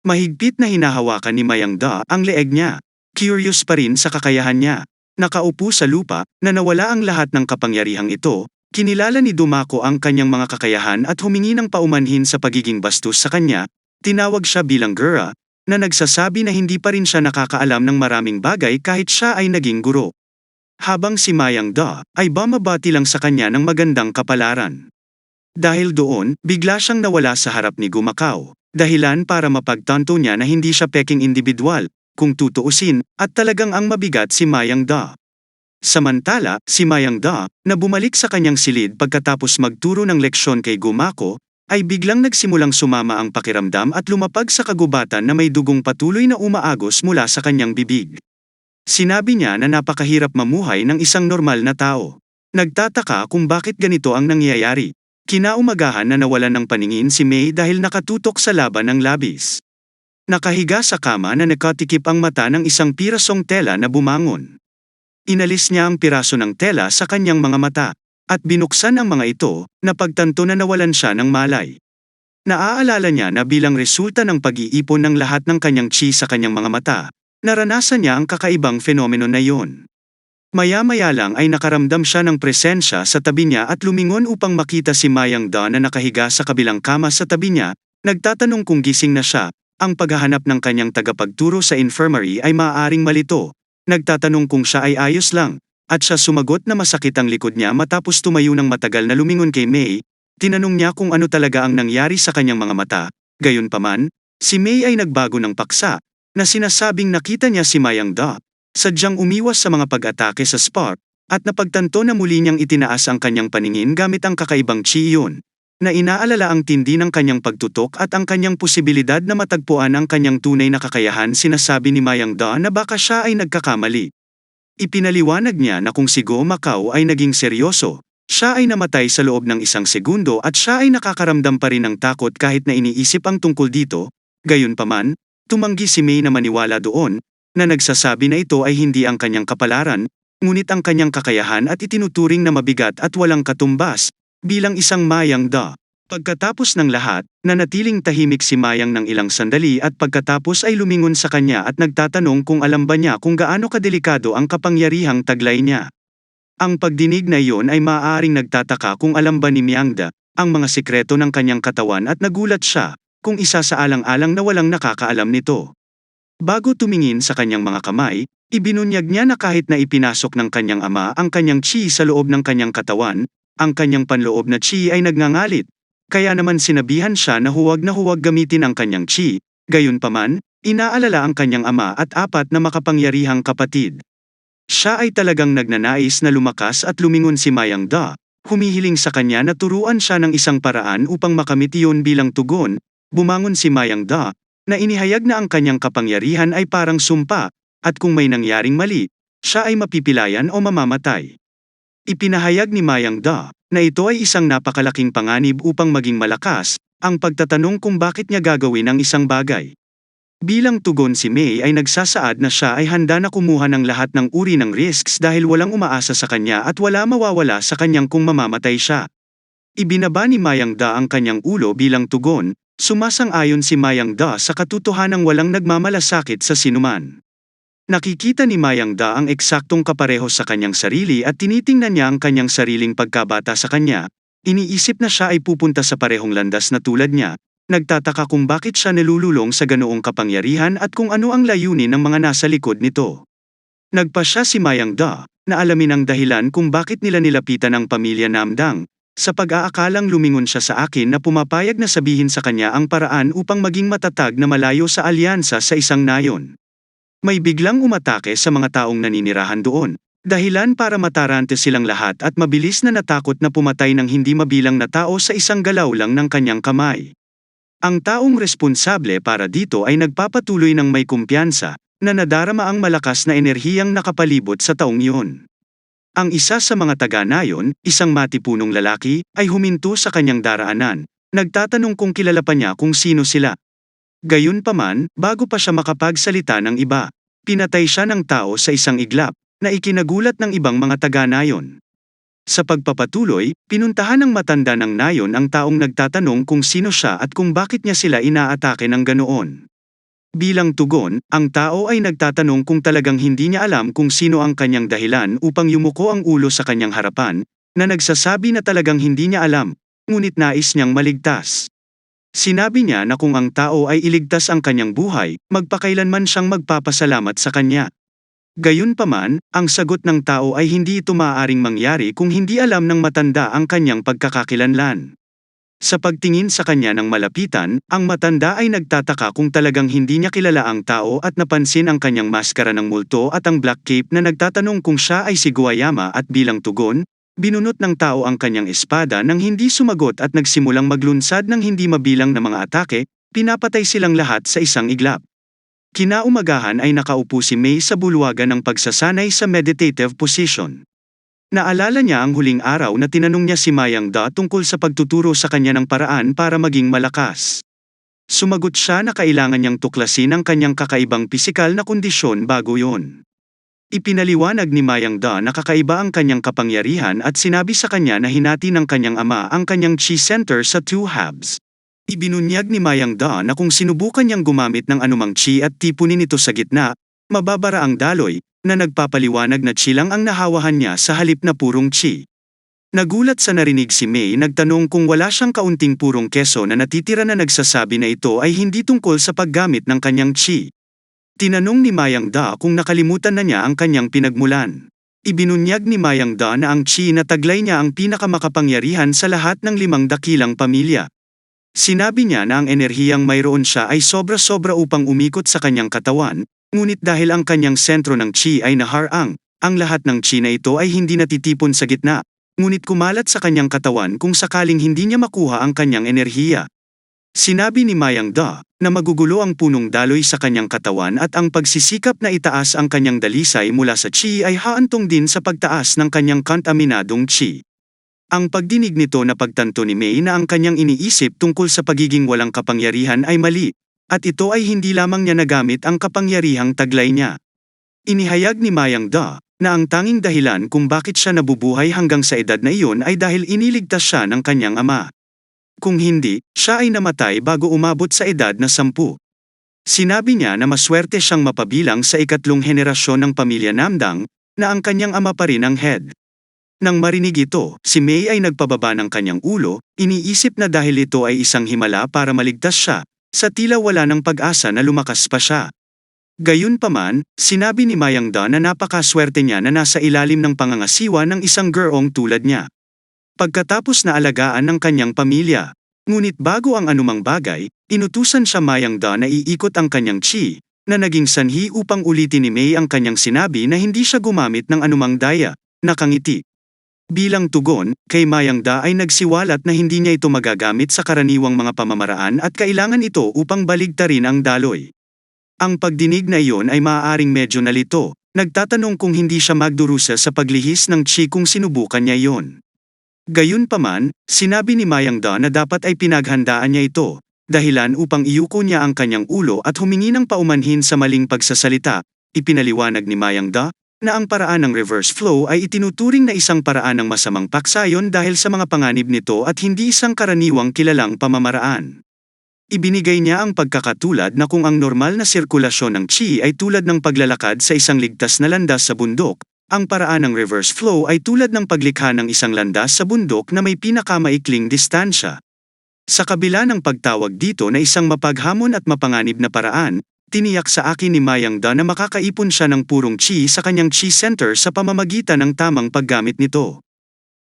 Mahigpit na hinahawakan ni Mayang Da ang leeg niya. Curious pa rin sa kakayahan niya. Nakaupo sa lupa, na nawala ang lahat ng kapangyarihang ito, kinilala ni Dumako ang kanyang mga kakayahan at humingi ng paumanhin sa pagiging bastos sa kanya, tinawag siya bilang Gura, na nagsasabi na hindi pa rin siya nakakaalam ng maraming bagay kahit siya ay naging guro. Habang si Mayang Da ay bumabati lang sa kanya ng magandang kapalaran. Dahil doon, bigla siyang nawala sa harap ni Gumakaw, dahilan para mapagtanto niya na hindi siya peking individual, kung tutuusin, at talagang ang mabigat si Mayang Da. Samantala, si Mayang Da, na bumalik sa kanyang silid pagkatapos magturo ng leksyon kay Gumako, ay biglang nagsimulang sumama ang pakiramdam at lumapag sa kagubatan na may dugong patuloy na umaagos mula sa kanyang bibig. Sinabi niya na napakahirap mamuhay ng isang normal na tao. Nagtataka kung bakit ganito ang nangyayari. Kinaumagahan na nawalan ng paningin si May dahil nakatutok sa laban ng labis. Nakahiga sa kama na nakatikip ang mata ng isang pirasong tela na bumangon. Inalis niya ang piraso ng tela sa kanyang mga mata, at binuksan ang mga ito, na pagtanto na nawalan siya ng malay. Naaalala niya na bilang resulta ng pag-iipon ng lahat ng kanyang chi sa kanyang mga mata, naranasan niya ang kakaibang fenomeno na iyon. Maya-maya lang ay nakaramdam siya ng presensya sa tabi niya at lumingon upang makita si Mayang Da na nakahiga sa kabilang kama sa tabi niya, nagtatanong kung gising na siya, ang paghahanap ng kanyang tagapagturo sa infirmary ay maaaring malito, nagtatanong kung siya ay ayos lang, at siya sumagot na masakit ang likod niya matapos tumayo ng matagal na lumingon kay May, tinanong niya kung ano talaga ang nangyari sa kanyang mga mata, gayunpaman, si May ay nagbago ng paksa, na sinasabing nakita niya si Mayang Da, sadyang umiwas sa mga pag-atake sa Spark, at napagtanto na muli niyang itinaas ang kanyang paningin gamit ang kakaibang chi iyon, na inaalala ang tindi ng kanyang pagtutok at ang kanyang posibilidad na matagpuan ang kanyang tunay na kakayahan sinasabi ni Mayang Da na baka siya ay nagkakamali. Ipinaliwanag niya na kung si Go Macau ay naging seryoso, siya ay namatay sa loob ng isang segundo at siya ay nakakaramdam pa rin ng takot kahit na iniisip ang tungkol dito, gayunpaman, tumanggi si May na maniwala doon, na nagsasabi na ito ay hindi ang kanyang kapalaran, ngunit ang kanyang kakayahan at itinuturing na mabigat at walang katumbas, bilang isang mayang da. Pagkatapos ng lahat, nanatiling tahimik si Mayang ng ilang sandali at pagkatapos ay lumingon sa kanya at nagtatanong kung alam ba niya kung gaano kadelikado ang kapangyarihang taglay niya. Ang pagdinig na iyon ay maaaring nagtataka kung alam ba ni Myangda, ang mga sikreto ng kanyang katawan at nagulat siya, kung isa sa alang-alang na walang nakakaalam nito. Bago tumingin sa kanyang mga kamay, ibinunyag niya na kahit na ipinasok ng kanyang ama ang kanyang chi sa loob ng kanyang katawan, ang kanyang panloob na chi ay nagngangalit, kaya naman sinabihan siya na huwag na huwag gamitin ang kanyang chi, gayunpaman, inaalala ang kanyang ama at apat na makapangyarihang kapatid. Siya ay talagang nagnanais na lumakas at lumingon si Mayang Da, humihiling sa kanya na turuan siya ng isang paraan upang makamit iyon bilang tugon, bumangon si Mayang Da, na inihayag na ang kanyang kapangyarihan ay parang sumpa, at kung may nangyaring mali, siya ay mapipilayan o mamamatay. Ipinahayag ni Mayang Da, na ito ay isang napakalaking panganib upang maging malakas, ang pagtatanong kung bakit niya gagawin ang isang bagay. Bilang tugon si May ay nagsasaad na siya ay handa na kumuha ng lahat ng uri ng risks dahil walang umaasa sa kanya at wala mawawala sa kanyang kung mamamatay siya. Ibinaba ni Mayang Da ang kanyang ulo bilang tugon, sumasang-ayon si Mayang Da sa katotohanang walang nagmamalasakit sa sinuman. Nakikita ni Mayang Da ang eksaktong kapareho sa kanyang sarili at tinitingnan niya ang kanyang sariling pagkabata sa kanya, iniisip na siya ay pupunta sa parehong landas na tulad niya, nagtataka kung bakit siya nilululong sa ganoong kapangyarihan at kung ano ang layunin ng mga nasa likod nito. Nagpa siya si Mayang Da, na alamin ang dahilan kung bakit nila nilapitan ang pamilya Namdang, sa pag-aakalang lumingon siya sa akin na pumapayag na sabihin sa kanya ang paraan upang maging matatag na malayo sa alyansa sa isang nayon. May biglang umatake sa mga taong naninirahan doon, dahilan para matarante silang lahat at mabilis na natakot na pumatay ng hindi mabilang na tao sa isang galaw lang ng kanyang kamay. Ang taong responsable para dito ay nagpapatuloy ng may kumpiyansa, na nadarama ang malakas na enerhiyang nakapalibot sa taong iyon. Ang isa sa mga taga-nayon, isang matipunong lalaki, ay huminto sa kanyang daraanan, nagtatanong kung kilala pa niya kung sino sila, Gayunpaman, bago pa siya makapagsalita ng iba, pinatay siya ng tao sa isang iglap, na ikinagulat ng ibang mga taga-nayon. Sa pagpapatuloy, pinuntahan ng matanda ng nayon ang taong nagtatanong kung sino siya at kung bakit niya sila inaatake ng ganoon. Bilang tugon, ang tao ay nagtatanong kung talagang hindi niya alam kung sino ang kanyang dahilan upang yumuko ang ulo sa kanyang harapan, na nagsasabi na talagang hindi niya alam, ngunit nais niyang maligtas. Sinabi niya na kung ang tao ay iligtas ang kanyang buhay, magpakailanman siyang magpapasalamat sa kanya. Gayunpaman, ang sagot ng tao ay hindi ito maaaring mangyari kung hindi alam ng matanda ang kanyang pagkakakilanlan. Sa pagtingin sa kanya ng malapitan, ang matanda ay nagtataka kung talagang hindi niya kilala ang tao at napansin ang kanyang maskara ng multo at ang black cape na nagtatanong kung siya ay si Guayama at bilang tugon, binunot ng tao ang kanyang espada nang hindi sumagot at nagsimulang maglunsad ng hindi mabilang na mga atake, pinapatay silang lahat sa isang iglap. Kinaumagahan ay nakaupo si May sa bulwagan ng pagsasanay sa meditative position. Naalala niya ang huling araw na tinanong niya si Mayang Da tungkol sa pagtuturo sa kanya ng paraan para maging malakas. Sumagot siya na kailangan niyang tuklasin ang kanyang kakaibang pisikal na kondisyon bago yon. Ipinaliwanag ni Mayang Da na kakaiba ang kanyang kapangyarihan at sinabi sa kanya na hinati ng kanyang ama ang kanyang chi center sa two halves. Ibinunyag ni Mayang Da na kung sinubukan niyang gumamit ng anumang chi at tipunin ito sa gitna, mababara ang daloy, na nagpapaliwanag na chi lang ang nahawahan niya sa halip na purong chi. Nagulat sa narinig si May nagtanong kung wala siyang kaunting purong keso na natitira na nagsasabi na ito ay hindi tungkol sa paggamit ng kanyang chi. Tinanong ni Mayang Da kung nakalimutan na niya ang kanyang pinagmulan. Ibinunyag ni Mayang Da na ang chi na taglay niya ang pinakamakapangyarihan sa lahat ng limang dakilang pamilya. Sinabi niya na ang enerhiyang mayroon siya ay sobra-sobra upang umikot sa kanyang katawan, Ngunit dahil ang kanyang sentro ng chi ay naharang, ang lahat ng chi na ito ay hindi natitipon sa gitna, ngunit kumalat sa kanyang katawan kung sakaling hindi niya makuha ang kanyang enerhiya. Sinabi ni Mayang Da, na magugulo ang punong daloy sa kanyang katawan at ang pagsisikap na itaas ang kanyang dalisay mula sa chi ay haantong din sa pagtaas ng kanyang kantaminadong chi. Ang pagdinig nito na pagtanto ni May na ang kanyang iniisip tungkol sa pagiging walang kapangyarihan ay mali, at ito ay hindi lamang niya nagamit ang kapangyarihang taglay niya. Inihayag ni Mayang Da, na ang tanging dahilan kung bakit siya nabubuhay hanggang sa edad na iyon ay dahil iniligtas siya ng kanyang ama. Kung hindi, siya ay namatay bago umabot sa edad na sampu. Sinabi niya na maswerte siyang mapabilang sa ikatlong henerasyon ng pamilya Namdang, na ang kanyang ama pa rin ang head. Nang marinig ito, si May ay nagpababa ng kanyang ulo, iniisip na dahil ito ay isang himala para maligtas siya, sa tila wala ng pag-asa na lumakas pa siya. Gayunpaman, sinabi ni Mayang Da na napakaswerte niya na nasa ilalim ng pangangasiwa ng isang gerong tulad niya. Pagkatapos na alagaan ng kanyang pamilya, ngunit bago ang anumang bagay, inutusan siya Mayang Da na iikot ang kanyang chi, na naging sanhi upang ulitin ni May ang kanyang sinabi na hindi siya gumamit ng anumang daya, nakangiti. Bilang tugon, kay Mayang Da ay nagsiwalat na hindi niya ito magagamit sa karaniwang mga pamamaraan at kailangan ito upang baligtarin ang daloy. Ang pagdinig na iyon ay maaaring medyo nalito, nagtatanong kung hindi siya magdurusa sa paglihis ng chi kung sinubukan niya iyon. Gayunpaman, sinabi ni Mayang Da na dapat ay pinaghandaan niya ito, dahilan upang iyuko niya ang kanyang ulo at humingi ng paumanhin sa maling pagsasalita, ipinaliwanag ni Mayang Da, na ang paraan ng reverse flow ay itinuturing na isang paraan ng masamang paksayon dahil sa mga panganib nito at hindi isang karaniwang kilalang pamamaraan. Ibinigay niya ang pagkakatulad na kung ang normal na sirkulasyon ng chi ay tulad ng paglalakad sa isang ligtas na landas sa bundok, ang paraan ng reverse flow ay tulad ng paglikha ng isang landas sa bundok na may pinakamaikling distansya. Sa kabila ng pagtawag dito na isang mapaghamon at mapanganib na paraan, Tiniyak sa akin ni Mayang Da na makakaipon siya ng purong chi sa kanyang chi center sa pamamagitan ng tamang paggamit nito.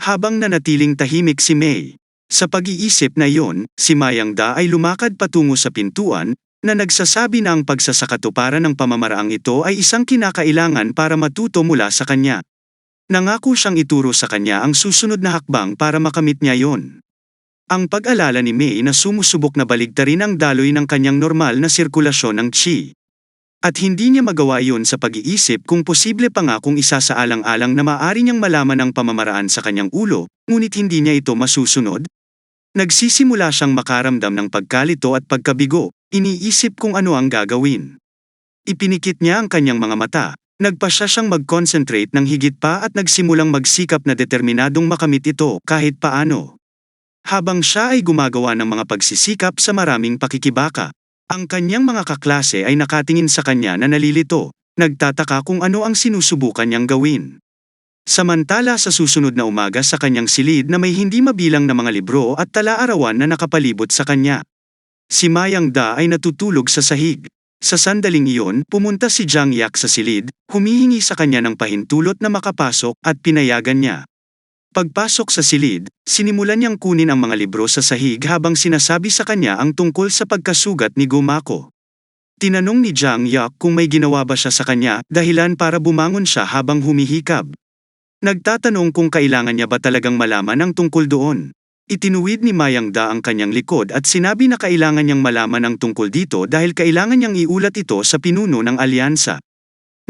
Habang nanatiling tahimik si May. Sa pag-iisip na iyon, si Mayang Da ay lumakad patungo sa pintuan, na nagsasabi na ang pagsasakatuparan ng pamamaraang ito ay isang kinakailangan para matuto mula sa kanya. Nangako siyang ituro sa kanya ang susunod na hakbang para makamit niya yon. Ang pag-alala ni May na sumusubok na baligtarin ang daloy ng kanyang normal na sirkulasyon ng chi. At hindi niya magawa iyon sa pag-iisip kung posible pa nga kung isa sa alang-alang na maaari niyang malaman ang pamamaraan sa kanyang ulo, ngunit hindi niya ito masusunod. Nagsisimula siyang makaramdam ng pagkalito at pagkabigo, iniisip kung ano ang gagawin. Ipinikit niya ang kanyang mga mata, nagpa siya siyang mag-concentrate ng higit pa at nagsimulang magsikap na determinadong makamit ito kahit paano. Habang siya ay gumagawa ng mga pagsisikap sa maraming pakikibaka, Ang kanyang mga kaklase ay nakatingin sa kanya na nalilito, nagtataka kung ano ang sinusubukan niyang gawin. Samantala sa susunod na umaga sa kanyang silid na may hindi mabilang na mga libro at tala-arawan na nakapalibot sa kanya. Si Mayang Da ay natutulog sa sahig. Sa sandaling iyon, pumunta si Jiang Yak sa silid, humihingi sa kanya ng pahintulot na makapasok at pinayagan niya. Pagpasok sa silid, sinimulan niyang kunin ang mga libro sa sahig habang sinasabi sa kanya ang tungkol sa pagkasugat ni Gumako. Tinanong ni Jiang Yak kung may ginawa ba siya sa kanya, dahilan para bumangon siya habang humihikab. Nagtatanong kung kailangan niya ba talagang malaman ang tungkol doon. Itinuwid ni Mayang Da ang kanyang likod at sinabi na kailangan niyang malaman ang tungkol dito dahil kailangan niyang iulat ito sa pinuno ng alyansa.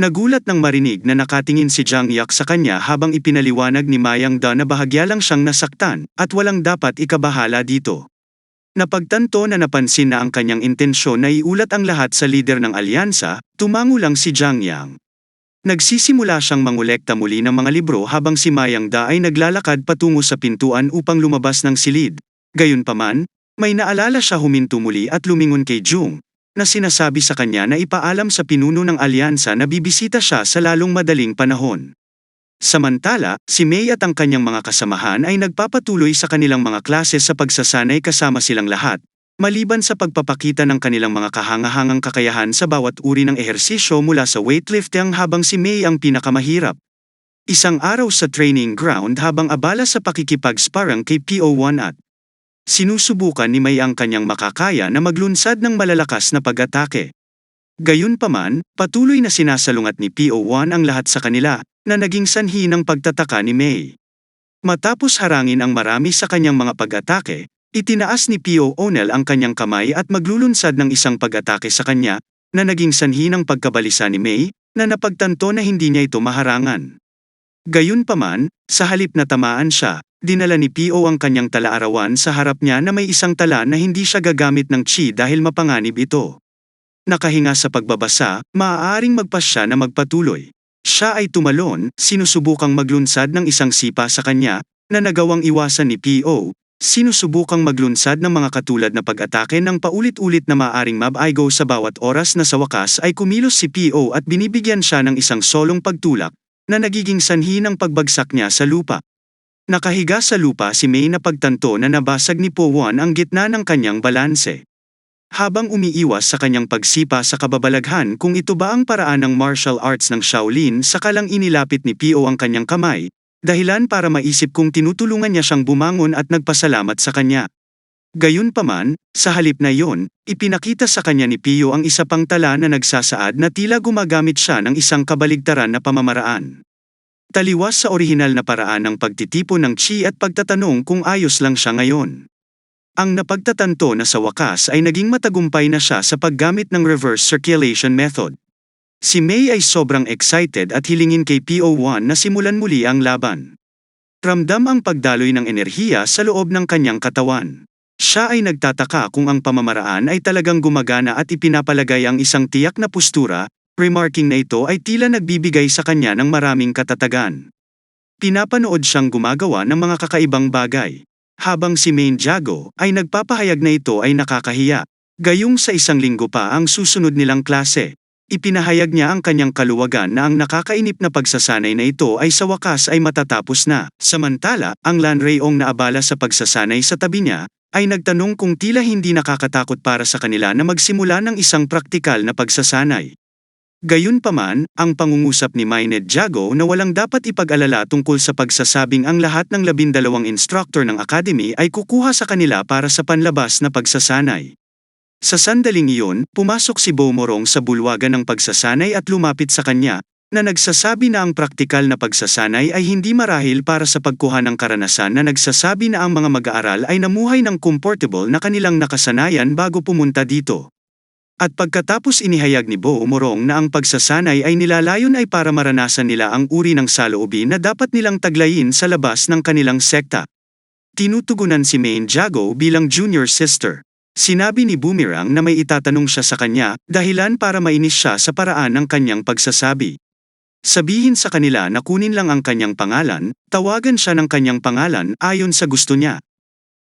Nagulat nang marinig na nakatingin si Jiang Yak sa kanya habang ipinaliwanag ni Mayang Da na bahagya lang siyang nasaktan at walang dapat ikabahala dito. Napagtanto na napansin na ang kanyang intensyon na iulat ang lahat sa lider ng alyansa, tumango lang si Jiang Yang. Nagsisimula siyang mangolekta muli ng mga libro habang si Mayang Da ay naglalakad patungo sa pintuan upang lumabas ng silid. Gayunpaman, may naalala siya huminto muli at lumingon kay Jung, na sinasabi sa kanya na ipaalam sa pinuno ng alyansa na bibisita siya sa lalong madaling panahon. Samantala, si May at ang kanyang mga kasamahan ay nagpapatuloy sa kanilang mga klase sa pagsasanay kasama silang lahat, maliban sa pagpapakita ng kanilang mga kahangahangang kakayahan sa bawat uri ng ehersisyo mula sa weightlifting habang si May ang pinakamahirap. Isang araw sa training ground habang abala sa pakikipag-sparring kay PO1 at Sinusubukan ni May ang kanyang makakaya na maglunsad ng malalakas na pag-atake. Gayunpaman, patuloy na sinasalungat ni PO1 ang lahat sa kanila, na naging sanhi ng pagtataka ni May. Matapos harangin ang marami sa kanyang mga pag-atake, itinaas ni P.O. O'Neill ang kanyang kamay at maglulunsad ng isang pag-atake sa kanya, na naging sanhi ng pagkabalisa ni May, na napagtanto na hindi niya ito maharangan. Gayunpaman, sa halip na tamaan siya, dinala ni P.O. ang kanyang talaarawan sa harap niya na may isang tala na hindi siya gagamit ng chi dahil mapanganib ito. Nakahinga sa pagbabasa, maaaring magpasya na magpatuloy. Siya ay tumalon, sinusubukang maglunsad ng isang sipa sa kanya, na nagawang iwasan ni P.O., sinusubukang maglunsad ng mga katulad na pag-atake ng paulit-ulit na maaring mabaigo sa bawat oras na sa wakas ay kumilos si P.O. at binibigyan siya ng isang solong pagtulak, na nagiging sanhi ng pagbagsak niya sa lupa. Nakahiga sa lupa si May na pagtanto na nabasag ni Po Wan ang gitna ng kanyang balanse. Habang umiiwas sa kanyang pagsipa sa kababalaghan kung ito ba ang paraan ng martial arts ng Shaolin sakalang inilapit ni Pio ang kanyang kamay, dahilan para maisip kung tinutulungan niya siyang bumangon at nagpasalamat sa kanya. Gayunpaman, sa halip na iyon, ipinakita sa kanya ni Pio ang isa pang tala na nagsasaad na tila gumagamit siya ng isang kabaligtaran na pamamaraan. Taliwas sa orihinal na paraan ng pagtitipon ng chi at pagtatanong kung ayos lang siya ngayon. Ang napagtatanto na sa wakas ay naging matagumpay na siya sa paggamit ng reverse circulation method. Si May ay sobrang excited at hilingin kay PO1 na simulan muli ang laban. Ramdam ang pagdaloy ng enerhiya sa loob ng kanyang katawan. Siya ay nagtataka kung ang pamamaraan ay talagang gumagana at ipinapalagay ang isang tiyak na postura, remarking na ito ay tila nagbibigay sa kanya ng maraming katatagan. Pinapanood siyang gumagawa ng mga kakaibang bagay habang si Main Jago ay nagpapahayag na ito ay nakakahiya. Gayong sa isang linggo pa ang susunod nilang klase. Ipinahayag niya ang kanyang kaluwagan na ang nakakainip na pagsasanay na ito ay sa wakas ay matatapos na. Samantala, ang Lanrayong na abala sa pagsasanay sa tabi niya, ay nagtanong kung tila hindi nakakatakot para sa kanila na magsimula ng isang praktikal na pagsasanay. Gayunpaman, ang pangungusap ni Mained Jago na walang dapat ipag-alala tungkol sa pagsasabing ang lahat ng labindalawang instructor ng academy ay kukuha sa kanila para sa panlabas na pagsasanay. Sa sandaling iyon, pumasok si Bomorong sa bulwagan ng pagsasanay at lumapit sa kanya, na nagsasabi na ang praktikal na pagsasanay ay hindi marahil para sa pagkuha ng karanasan na nagsasabi na ang mga mag-aaral ay namuhay ng comfortable na kanilang nakasanayan bago pumunta dito. At pagkatapos inihayag ni Bo Morong na ang pagsasanay ay nilalayon ay para maranasan nila ang uri ng saloobin na dapat nilang taglayin sa labas ng kanilang sekta. Tinutugunan si Main Jago bilang junior sister. Sinabi ni Boomerang na may itatanong siya sa kanya, dahilan para mainis siya sa paraan ng kanyang pagsasabi. Sabihin sa kanila na kunin lang ang kanyang pangalan, tawagan siya ng kanyang pangalan ayon sa gusto niya.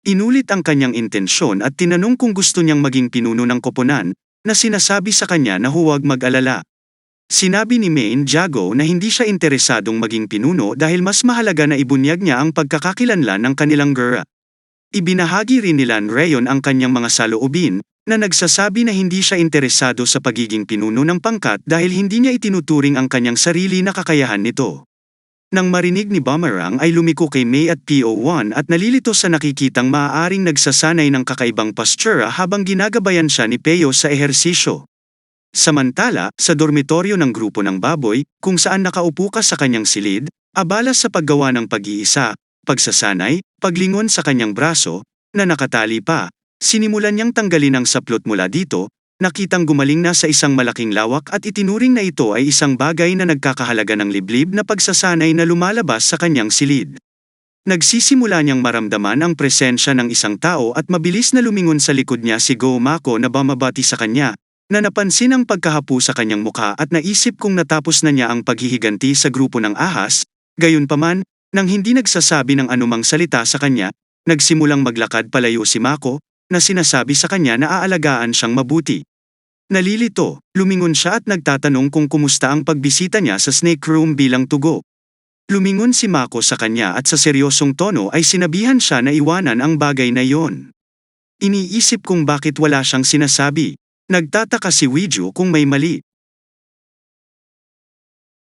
Inulit ang kanyang intensyon at tinanong kung gusto niyang maging pinuno ng koponan, na sinasabi sa kanya na huwag mag-alala. Sinabi ni Main Jago na hindi siya interesadong maging pinuno dahil mas mahalaga na ibunyag niya ang pagkakakilanlan ng kanilang gura. Ibinahagi rin nila Rayon ang kanyang mga saloobin, na nagsasabi na hindi siya interesado sa pagiging pinuno ng pangkat dahil hindi niya itinuturing ang kanyang sarili na kakayahan nito. Nang marinig ni Boomerang ay lumiko kay May at PO1 at nalilito sa nakikitang maaaring nagsasanay ng kakaibang postura habang ginagabayan siya ni Peo sa ehersisyo. Samantala, sa dormitoryo ng grupo ng baboy, kung saan nakaupo ka sa kanyang silid, abala sa paggawa ng pag-iisa, pagsasanay, paglingon sa kanyang braso, na nakatali pa, sinimulan niyang tanggalin ang saplot mula dito, nakitang gumaling na sa isang malaking lawak at itinuring na ito ay isang bagay na nagkakahalaga ng liblib na pagsasanay na lumalabas sa kanyang silid. Nagsisimula niyang maramdaman ang presensya ng isang tao at mabilis na lumingon sa likod niya si Go Mako na bumabati sa kanya, na napansin ang pagkahapu sa kanyang mukha at naisip kung natapos na niya ang paghihiganti sa grupo ng ahas, gayunpaman, nang hindi nagsasabi ng anumang salita sa kanya, nagsimulang maglakad palayo si Mako, na sinasabi sa kanya na aalagaan siyang mabuti. Nalilito, lumingon siya at nagtatanong kung kumusta ang pagbisita niya sa snake room bilang tugo. Lumingon si Mako sa kanya at sa seryosong tono ay sinabihan siya na iwanan ang bagay na iyon. Iniisip kung bakit wala siyang sinasabi. Nagtataka si Wiju kung may mali.